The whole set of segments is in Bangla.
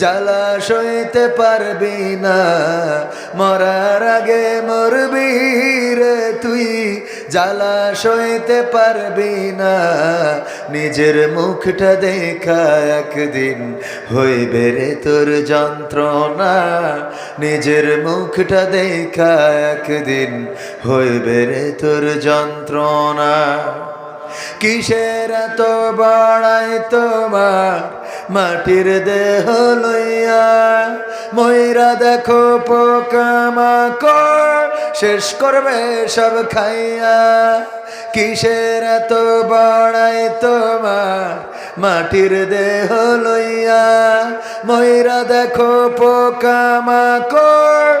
জ্বালা সইতে পারবি না। মরার আগে মরবি রে তুই। জ্বালা সইতে পারবি না। নিজের মুখটা দেখা একদিন হইবে রে তোর যন্ত্রণা। নিজের মুখটা দেখা একদিন হইবে রে তোর যন্ত্রণা। কিসের এত বড়াই তোমার? মাটির দেহ লইয়া ময়রা দেখো পোকামাকড় শেষ করবে সব খাইয়া। কিসের এত বড়াই তোমার? মাটির দেহ লইয়া ময়রা দেখো পোকামাকড়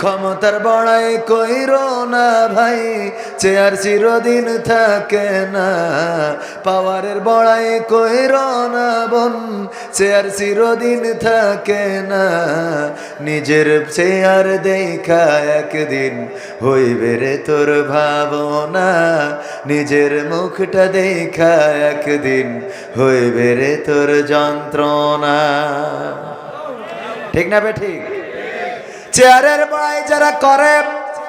ক্ষমতার বড়াই কইর না ভাই চেয়ার চিরদিন থাকে না। পাওয়ারের বড়াই কইর না বোন চেয়ার চিরদিন থাকে না। নিজের চেয়ার দেখা একদিন হইবে রে তোর ভাবনা। নিজের মুখটা দেখা একদিন হইবে রে তোর যন্ত্রণা। ঠিক না বে ঠিক? চেয়ারের বড়াই যারা করে